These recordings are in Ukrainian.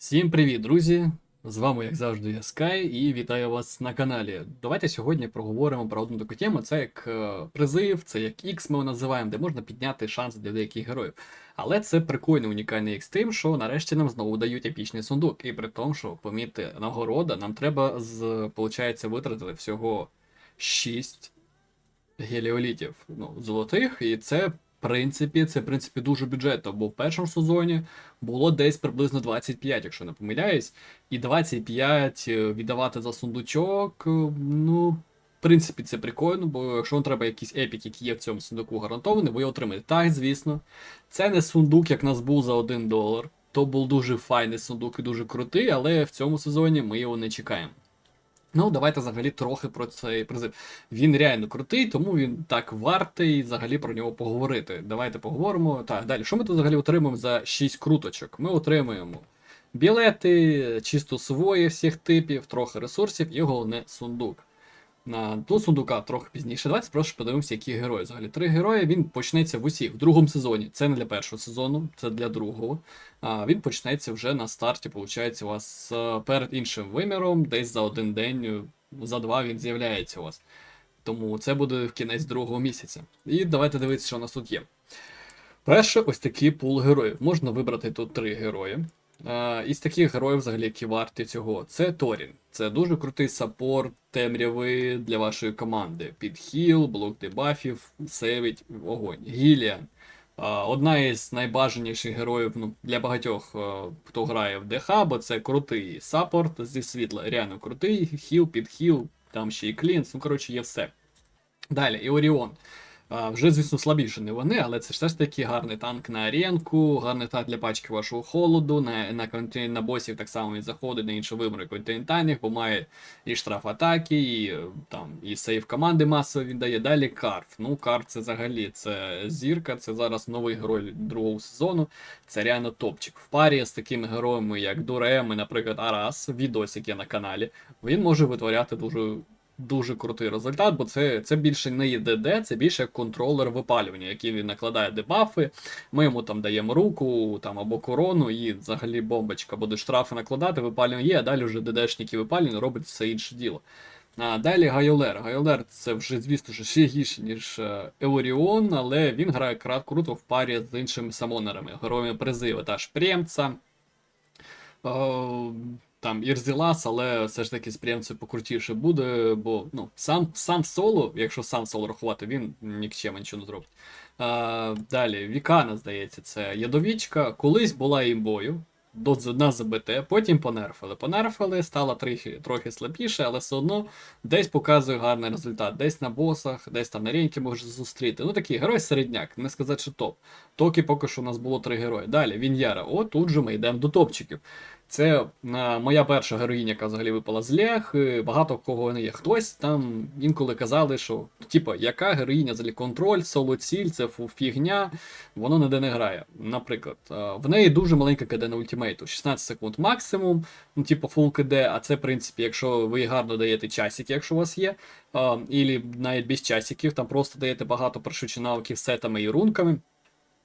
Всім привіт, друзі! З вами, як завжди, я Скай, і вітаю вас на каналі. Давайте сьогодні проговоримо про одну таку тему. Це як е, призив, це як X ми його називаємо, де можна підняти шанс для деяких героїв. Але це прикольний унікальний X тим, що нарешті нам знову дають епічний сундук. І при тому, що помітьте, нагорода нам треба з, получається, витратити всього 6 геліолітів ну, золотих, і це. Принципі, це в принципі дуже бюджетно, бо в першому сезоні було десь приблизно 25, якщо не помиляюсь. І 25 е, віддавати за сундучок, е, ну, в принципі, це прикольно, бо якщо вам треба якийсь епік, який є в цьому сундуку гарантований, ви його отримаєте. Так, звісно. Це не сундук, як нас був за 1 долар. То був дуже файний сундук і дуже крутий, але в цьому сезоні ми його не чекаємо. Ну, давайте взагалі трохи про цей призив. Він реально крутий, тому він так вартий взагалі про нього поговорити. Давайте поговоримо. Так, далі. Що ми тут взагалі отримуємо за 6 круточок? Ми отримуємо білети, чисто свої всіх типів, трохи ресурсів і головне сундук. На до сундука трохи пізніше. Давайте спрошу подивимося, які герої. Взагалі три герої. Він почнеться в усіх в другому сезоні. Це не для першого сезону, це для другого. А він почнеться вже на старті, виходить, у вас е, перед іншим виміром, десь за один день, е, за два він з'являється у вас. Тому це буде в кінець другого місяця. І давайте дивитися, що у нас тут є. Перше, ось такий пул героїв. Можна вибрати тут три герої. Е, із таких героїв, взагалі, які варті цього, це Торін. Це дуже крутий саппорт темряви для вашої команди. Під хіл, блок дебафів, сейвить, вогонь. Гіліан. Одна із найбажаніших героїв ну, для багатьох, е, хто грає в ДХ, бо це крутий саппорт зі світла. Реально крутий, хіл, підхіл, там ще і клінс, ну коротше є все. Далі, і Оріон. Вже, звісно, слабіше не вони, але це все ж таки гарний танк на аренку, гарний танк для пачки вашого холоду, на на, контин... на босів так само він заходить на інші вибори континентальних, бо має і штраф атаки, і е, там і сейв команди масово він дає. Далі Карф. Ну, Карф це взагалі це зірка, це зараз новий герой другого сезону. Це реально топчик. В парі з такими героями, як Дурем і, наприклад, Арас, відосик є на каналі, він може витворяти дуже дуже крутий результат, бо це це більше не є ДД, це більше контролер випалювання, який він накладає дебафи. Ми йому там даємо руку там або корону, і взагалі бомбочка буде штрафи накладати, випалювання є, а далі вже ДДшники випалювання робить все інше діло. А Далі Гайолер. Гайолер це вже, звісно, ще гірше, ніж е, Еоріон, але він грає крат круто в парі з іншими самонерами, героями призиву та Шпрємца. Там Ірзілас, але все ж таки з приємцем покрутіше буде, бо ну, сам сам соло, якщо сам соло рахувати, він нікчем нічого не зробить. А, Далі, Вікана, здається, це ядовічка. Колись була імбою до, на ЗБТ, потім понерфили. Понерфили, стала трохи трохи слабіше, але все одно десь показує гарний результат. Десь на босах, десь там на рейнки може зустріти. Ну такий герой середняк, не сказати, що топ. Токи поки що у нас було три герої. Далі, Він'яра. О, тут же ми йдемо до топчиків. Це а, моя перша героїня, яка взагалі випала з лях. Багато кого не є. Хтось там інколи казали, що типа, яка героїня взагалі контроль, соло-ціль, це фігня, воно ніде не грає. Наприклад, а, в неї дуже маленька КД на ультимейту, 16 секунд максимум, ну, типу фул КД, а це, в принципі, якщо ви гарно даєте часики, якщо у вас є, а, і навіть без часиків, там просто даєте багато першочі навиків сетами і рунками.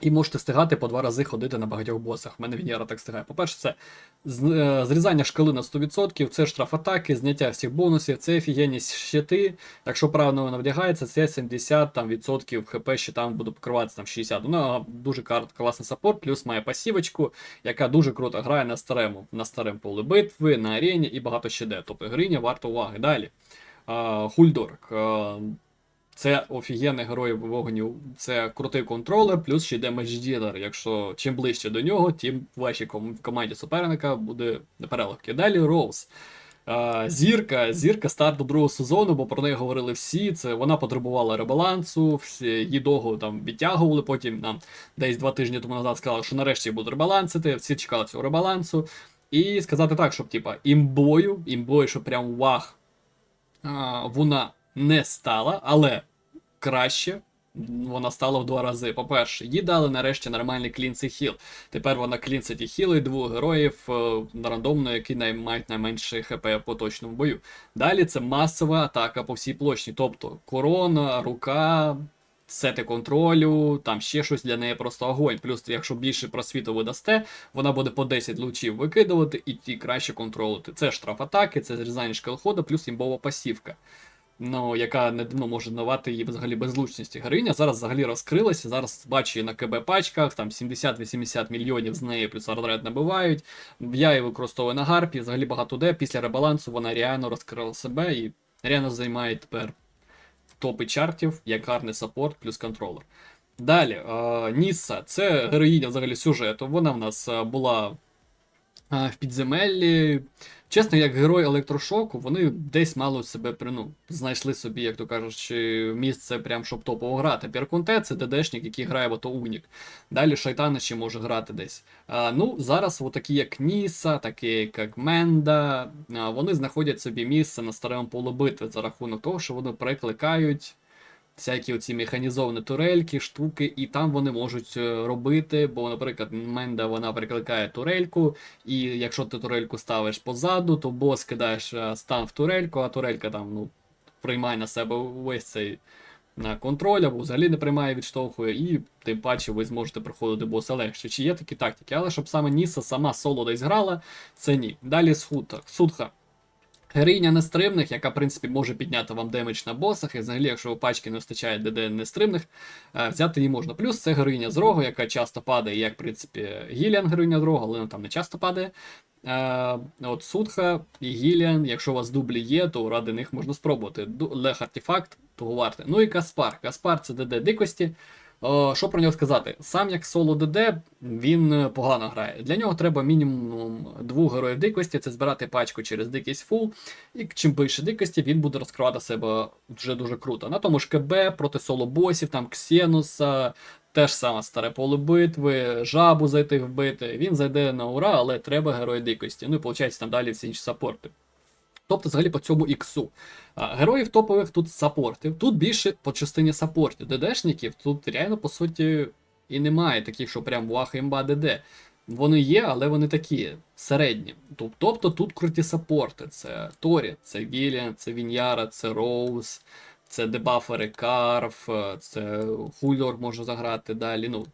І можете встигати по два рази ходити на багатьох босах. У мене Венера так встигає. По-перше, це е, зрізання шкали на 100%, це штраф атаки, зняття всіх бонусів, це офігенні щити. Якщо правильно вона вдягається, це 70 там, відсотків хп щитам буде покриватися там 60. Вона дуже класний саппорт, плюс має пасівочку, яка дуже круто грає на старому на старому полі битви, на арені і багато ще де. Тобто гриня варто уваги. Далі. Хульдорк. Це офігенний герой вогню, це крутий контролер, плюс ще йде ділер. Якщо чим ближче до нього, тим вашій команді суперника буде переливки. Далі Роуз. Зірка, зірка старту другого сезону, бо про неї говорили всі. Це Вона потребувала ребалансу, всі її довго там відтягували. Потім нам десь два тижні тому назад сказали, що нарешті буде ребалансити. Всі чекали цього ребалансу. І сказати так, щоб типа імбою, імбою, що прям вах, вона не стала, але краще. Вона стала в два рази. По-перше, їй дали нарешті нормальний клінс і хіл. Тепер вона клінсить і хілить двох героїв е, рандомно, які мають найменше ХП по точному бою. Далі це масова атака по всій площі. Тобто корона, рука, сети контролю, там ще щось для неї просто огонь. Плюс, якщо більше просвіту ви дасте, вона буде по 10 лучів викидувати і ті краще контролити. Це штраф атаки, це зрізання шкалхода, плюс імбова пасівка. Ну, яка не ну, може давати їй взагалі безлучності. Героїня зараз взагалі розкрилася. Зараз бачу на КБ пачках, там 70-80 мільйонів з неї плюс ардред набивають. Я її використовую на гарпі, взагалі багато де. Після ребалансу вона реально розкрила себе і реально займає тепер топи чартів як гарний саппорт плюс контролер. Далі, Ніса, це героїня взагалі сюжету. Вона в нас була в підземеллі. Чесно, як герой електрошоку, вони десь мало себе ну, знайшли собі, як то кажучи, місце, прям щоб топово грати. Перкунте це ДДшник, який грає в АТО Унік. Далі Шайтана ще може грати десь. А, ну, зараз такі як Ніса, такі як Менда, вони знаходять собі місце на старому полу битви за рахунок того, що вони прикликають всякі оці механізовані турельки, штуки, і там вони можуть е, робити, бо, наприклад, Менда вона прикликає турельку, і якщо ти турельку ставиш позаду, то бос кидаєш е, стан в турельку, а турелька там ну, приймає на себе весь цей на контроль, або взагалі не приймає, відштовхує, і тим паче ви зможете проходити боса легше. Чи є такі тактики? Але щоб саме Ніса сама соло десь грала, це ні. Далі Схутха. Сутха. Героїня нестримних, яка, в принципі, може підняти вам демедж на босах, і взагалі, якщо у пачки не вистачає ДД нестримних, е, взяти її можна. Плюс це героїня з рогу, яка часто падає, як, в принципі, Гіліан героїня з рогу, але вона там не часто падає. Е, от Судха і Гіліан, якщо у вас дублі є, то ради них можна спробувати. Лех артефакт, того варте. Ну і Каспар. Каспар це ДД дикості. О, що про нього сказати? Сам як соло ДД, він е, погано грає. Для нього треба мінімум двох героїв дикості, це збирати пачку через дикість фул. І чим більше дикості, він буде розкривати себе вже дуже круто. На тому ж КБ проти соло босів, там Ксенуса, теж саме старе поле битви, жабу зайти вбити. Він зайде на ура, але треба герої дикості. Ну і виходить там далі всі інші саппорти. Тобто, взагалі по цьому іксу. Героїв топових тут саппортів. Тут більше по частині саппортів. ДДшників тут реально, по суті, і немає таких, що прям вах імба ДД. Вони є, але вони такі середні. Тобто тут круті саппорти. Це Торі, це Гіліан, це Віньяра, це Роуз, це дебафери Карф, це Хульор може заграти далі. Ну.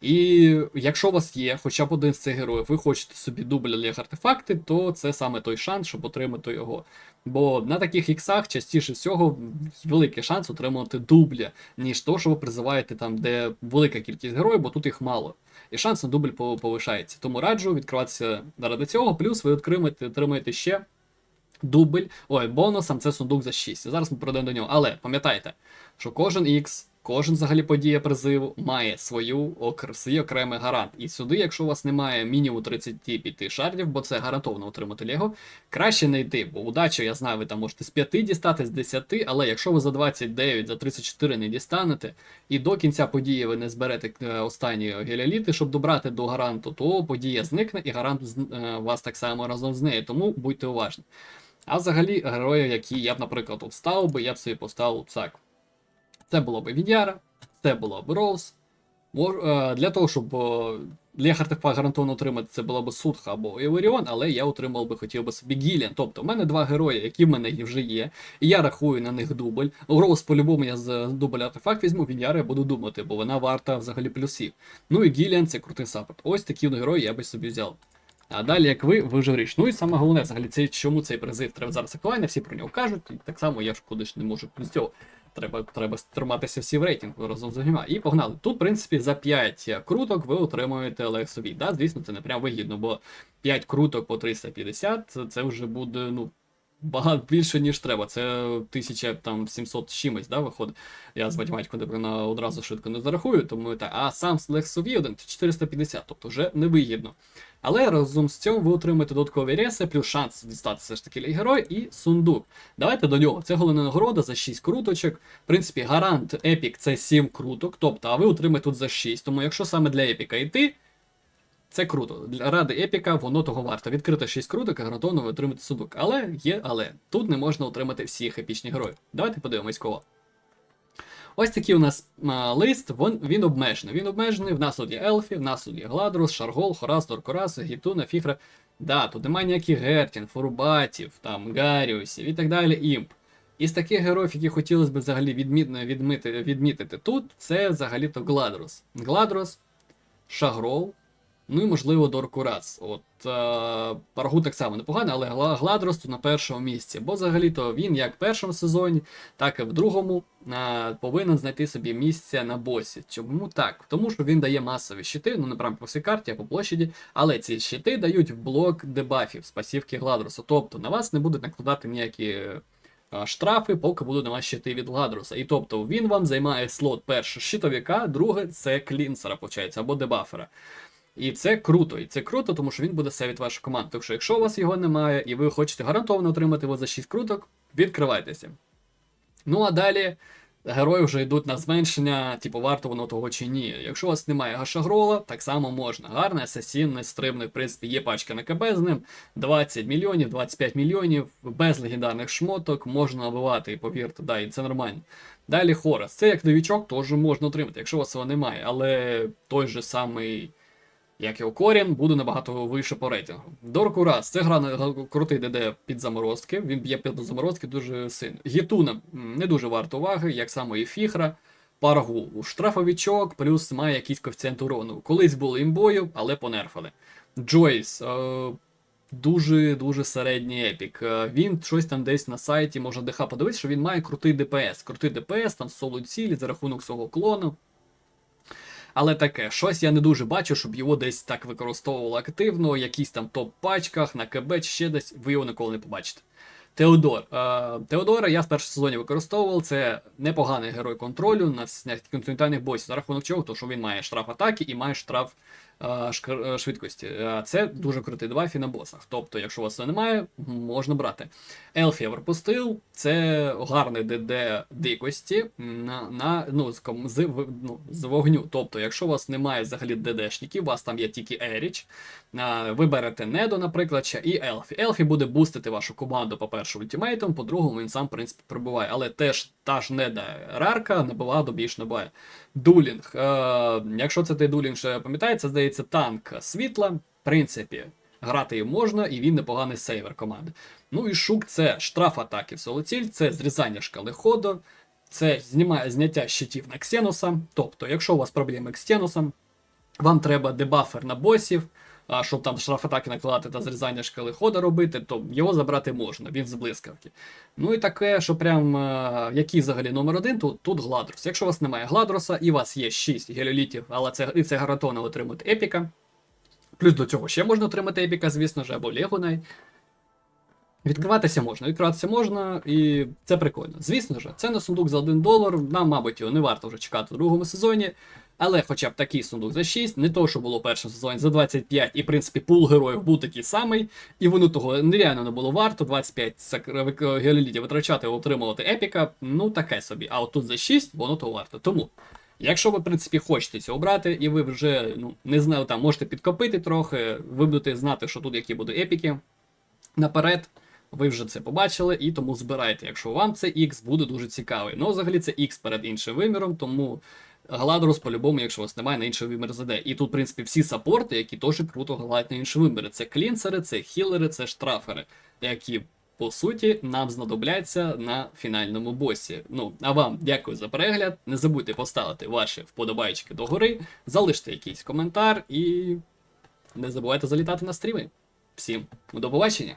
І якщо у вас є хоча б один з цих героїв, ви хочете собі дубль як артефакти, то це саме той шанс, щоб отримати його. Бо на таких іксах частіше всього великий шанс отримати дубля, ніж то, що ви призиваєте там, де велика кількість героїв, бо тут їх мало. І шанс на дубль повишається. Тому раджу відкриватися заради цього, плюс ви отримаєте, отримаєте ще дубль. Ой, бонусом це сундук за 6. Зараз ми пройдемо до нього. Але пам'ятайте, що кожен X, кожен взагалі подія призиву має свою свій окремий гарант. І сюди, якщо у вас немає мінімум 35 шардів, бо це гарантовано отримати Лего, краще не йти, бо удача, я знаю, ви там можете з 5 дістати, з 10, але якщо ви за 29, за 34 не дістанете, і до кінця події ви не зберете е, останні геліоліти, щоб добрати до гаранту, то подія зникне і гарант е, вас так само разом з нею. Тому будьте уважні. А взагалі, герої, які я б, наприклад, от став би, я б собі поставив так. Це було б Відяра, це було б Роуз. Е, Для того, щоб е, для артефакт гарантовано отримати, це було б Судха або Еверіон, але я отримав би хотів би собі Гіліан. Тобто, в мене два герої, які в мене вже є, і я рахую на них дубль. Роуз по-любому я з дубль артефакт візьму, Відяра я буду думати, бо вона варта взагалі плюсів. Ну і Гіліан це крутий саппорт. Ось такі герої я би собі взяв. А далі, як ви, ви вже річ. Ну і саме головне, взагалі, це чому цей призив треба зараз актуальний, всі про нього кажуть, і так само я ж кудись не можу без цього. Треба, треба триматися всі в рейтингу разом з усіма. І погнали. Тут, в принципі, за 5 круток ви отримуєте Лексові. Да, звісно, це не прям вигідно, бо 5 круток по 350 це, це вже буде, ну. Багато більше, ніж треба. Це 1700 з чимось, да, виходить. Я з математикою напевно, одразу швидко не зарахую, тому так. А сам Лексові 1 це 450, тобто вже невигідно. Але разом з цим ви отримаєте додаткові реси, плюс шанс дістати все ж таки герой і сундук. Давайте до нього. Це головна нагорода за 6 круточок. В принципі, гарант епік це 7 круток, тобто, а ви отримаєте тут за 6. Тому якщо саме для епіка йти, це круто. Ради епіка воно того варто. Відкрити 6 круток, гарантовано ви отримаєте сундук. Але є, але тут не можна отримати всіх епічних героїв. Давайте подивимось кого. Ось такий у нас а, лист, він, він обмежений. Він обмежений, в нас тут є Елфі, в нас тут є Гладрус, Шаргол, Хорас, Доркорас, Гітуна, Фіфра. Да, тут немає ніяких Гертін, Фурбатів, там, Гаріусів і так далі, імп. Із таких героїв, які хотілося б взагалі відмітно, відмити, відмітити тут, це взагалі-то Гладрос. Гладрос, Шагров, ну і можливо Доркурас. От е, Паргу так само непогано, але Гла- Гладрос тут на першому місці. Бо взагалі-то він як в першому сезоні, так і в другому е, повинен знайти собі місце на босі. Чому так? Тому що він дає масові щити, ну не прямо по всій карті, а по площаді, але ці щити дають в блок дебафів з пасівки Гладросу. Тобто на вас не будуть накладати ніякі. е, Штрафи, поки будуть на вас щити від Гладруса. І тобто він вам займає слот перше щитовика, друге це клінсера, або дебафера. І це круто, і це круто, тому що він буде сейвити вашу команду. Так що, якщо у вас його немає, і ви хочете гарантовано отримати його за 6 круток, відкривайтеся. Ну а далі герої вже йдуть на зменшення, типу, варто воно того чи ні. Якщо у вас немає гашагрола, так само можна. Гарний асасін, нестримний, в принципі, є пачка на КБ з ним. 20 мільйонів, 25 мільйонів, без легендарних шмоток, можна набивати, і повірте, да, і це нормально. Далі Хорас. Це як новічок, теж можна отримати, якщо у вас його немає, але той же самий. Як його Корін, буде набагато вище по рейтингу. Доркурас, це гра на крутий ДД під заморозки. Він б'є під заморозки дуже сильно. Гітуна не дуже варто уваги, як само і Фіхра. Паргу штрафовічок, плюс має якийсь коефіцієнт урону. Колись були імбою, але понерфали. Джойс. Е- Дуже дуже середній епік. Е, Він щось там десь на сайті можна ДХ подивитися, що він має крутий ДПС. Крутий ДПС, там соло цілі за рахунок свого клону. Але таке, щось я не дуже бачу, щоб його десь так використовували активно, якісь там топ-пачках, на КБ чи ще десь, ви його ніколи не побачите. Теодор. Е, Теодора я в першому сезоні використовував. Це непоганий герой контролю на, континентальних босів. За рахунок чого, тому що він має штраф атаки і має штраф швидкості. Е, Це дуже крутий дебафі на босах. Тобто, якщо у вас цього немає, можна брати. Елф я. Це гарний ДД дикості на, на, ну, з, ну, з вогню. Тобто, якщо у вас немає взагалі ДДшників, у вас там є тільки Еріч, ви берете Недо, наприклад, і Елфі. Елфі буде бустити вашу команду, по-перше, ультимейтом, по-другому, він сам, в принципі, прибуває. Але теж та ж Неда Рарка набагато більш набуває. Дулінг. Е, якщо це той дулінг, що пам'ятаєте, здається, танк світла. В принципі, грати їм можна, і він непоганий сейвер команди. Ну і шук це штраф атаки в солоціль, це зрізання шкали це знімає зняття щитів на Ксенуса. Тобто, якщо у вас проблеми з Ксенусом, вам треба дебафер на босів, а щоб там штраф атаки накладати та зрізання шкали хода робити, то його забрати можна, він з блискавки. Ну і таке, що прям е, який взагалі номер один, тут, тут Гладрос. Якщо у вас немає Гладроса і у вас є 6 геліолітів, але це, і це гарантовано отримати епіка. Плюс до цього ще можна отримати епіка, звісно ж, або Легунай. Відкриватися можна, відкриватися можна, і це прикольно. Звісно ж, це не сундук за 1 долар. Нам, мабуть, його не варто вже чекати в другому сезоні. Але хоча б такий сундук за 6, не то, що було в першому сезоні за 25, і в принципі пул героїв був такий самий, і воно того нереально не було варто. 25 сак- вик- геолітів витрачати, отримувати епіка, ну таке собі. А от тут за 6 воно того варто. Тому. Якщо ви, в принципі, хочете цього брати, і ви вже ну, не знаю, там можете підкопити трохи, ви будете знати, що тут які будуть епіки наперед. Ви вже це побачили, і тому збирайте. Якщо вам це X буде дуже цікавий. Ну, взагалі, це X перед іншим виміром, тому Гладрус по-любому, якщо у вас немає на інший вимір заде. І тут, в принципі, всі саппорти, які теж круто гладять на інші виміри. Це клінсери, це хілери, це штрафери, які. По суті, нам знадобляться на фінальному босі. Ну, а вам дякую за перегляд. Не забудьте поставити ваші вподобайки догори, залиште якийсь коментар і не забувайте залітати на стріми. Всім до побачення!